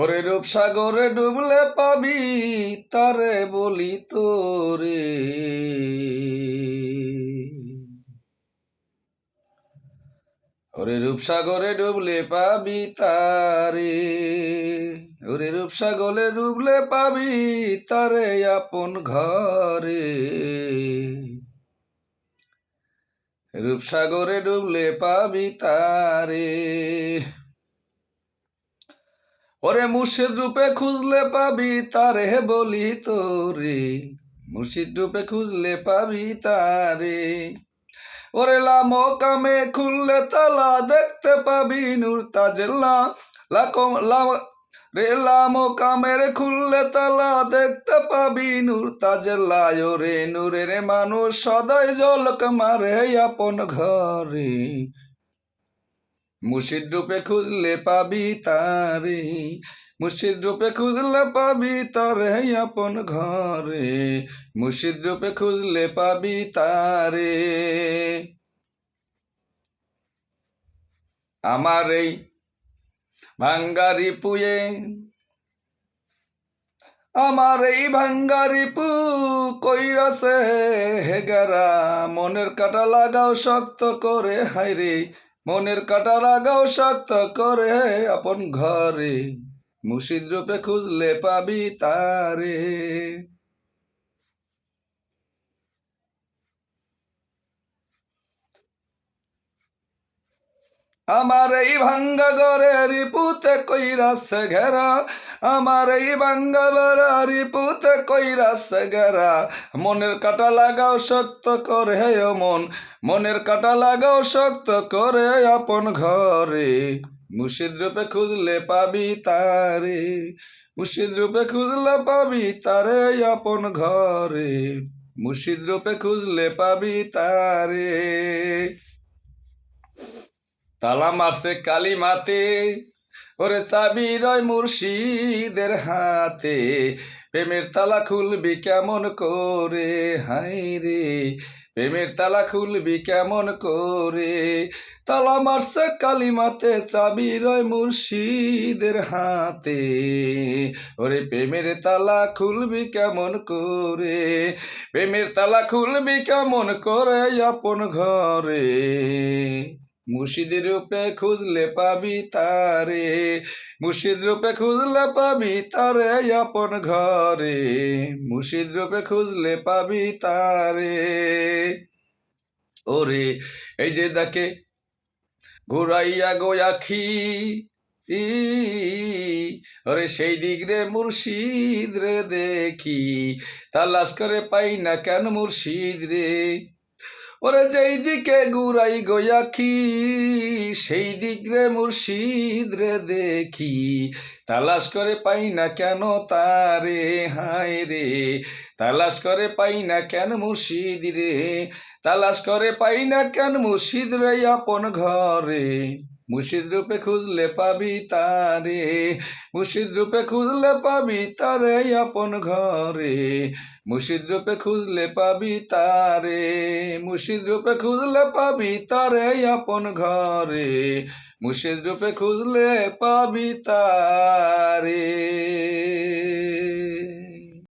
ওরে রূপ সাগরে ডুবলে পাবি, তারে বলি তোরে। ওরে রূপসাগরে ডুবলে পাবি, তারে। ওরে রূপসাগরে ডুবলে পাবি, তারে আপন ঘরে। রূপসাগরে ডুবলে পাবি, তারে। ওরে মুর্শিদ রূপে খুঁজলে পাবি, তারে বলি তোরে। মুর্শিদ রূপে খুঁজলে পাবি, তারে। ওরে লামো কামে খুললে তালা দেখতে পাবি, নূর তাজেল্লা লাকম রে লামো কামের খুললে তালা দেখতে পাবি, নূর তাজেল্লা। ওরে নূরের মানুষ সদাই জলক মারে, আপন ঘরে। মুর্শিদ রূপে খুঁজলে পাবি তারে, মুর্শিদ রূপে খুঁজলে পাবি তারে, আপন ঘরে। মুর্শিদ রূপে খুঁজলে পাবি তারে। আমার এই ভাঙ্গারি পুয়ে, আমার এই ভাঙ্গারি পু কইরাছে হেগারা মনের কাটা লাগাও শক্ত করে হাইরে মনের কাটা লাগাও শক্ত করে আপন ঘরে। মুর্শিদ রূপে খুঁজলে পাবি তারে। আমার এই ভাঙ্গা ঘরে রিপুতে কইরাছে ঘেরা। আমার এই ভাঙ্গা বেড়া রিপুতে কইরাছে ঘেরা। মনের কাটা লাগাও শক্ত করে হে মন। মনের কাটা লাগাও শক্ত করে আপন ঘরে। মুর্শিদ রূপে খুঁজলে পাবি তারে। মুর্শিদ রূপে খুঁজলে পাবি তারে আপন ঘরে। মুর্শিদ রূপে খুঁজলে পাবি তারে। তালা মারছে কালী মাতে ওরে চাবি রয় মুর্শিদের হাতে। প্রেমের তালা খুলবি কেমন করে? হাই রে। প্রেমের তালা খুলবি কেমন করে? তালা মারছে কালী মাতে চাবি রয় মুর্শিদের হাতে। ওরে প্রেমের তালা খুলবি কেমন করে? প্রেমের তালা খুলবি কেমন করে? আপন ঘরে। মুর্শিদ রূপে খুঁজলে পাবি তারে, মুর্শিদ রূপে খুঁজলে পাবি তারে আপন ঘরে, মুর্শিদ রূপে খুঁজলে পাবি তারে। ওরে, এই যে দেখে, ঘুরাইয়া গোয়াখি ওরে সেই দিক রে মুর্শিদ রে দেখি, তালাশ করে পাই না কেন মুর্শিদ রে? ওরে যেই দিকে গুড়াই গোয়াখি সেই দিক রে মুর্শিদ রে দেখি। তালাশ করে পাই না কেন তারে, হায় রে। তালাশ করে পাই না কেন মুর্শিদ রে। তালাশ করে পাই না কেন মুর্শিদ রে, আপন ঘরে। মুর্শিদ রূপে খুঁজলে পাবি তারে, মুর্শিদ রূপে খুঁজলে পাবি তারে আপন ঘরে। মুর্শিদ রূপে খুঁজলে পাবি তারে, মুর্শিদ রূপে খুঁজলে পাবি তারে আপন ঘরে। মুর্শিদ রূপে খুঁজলে পাবি তারে।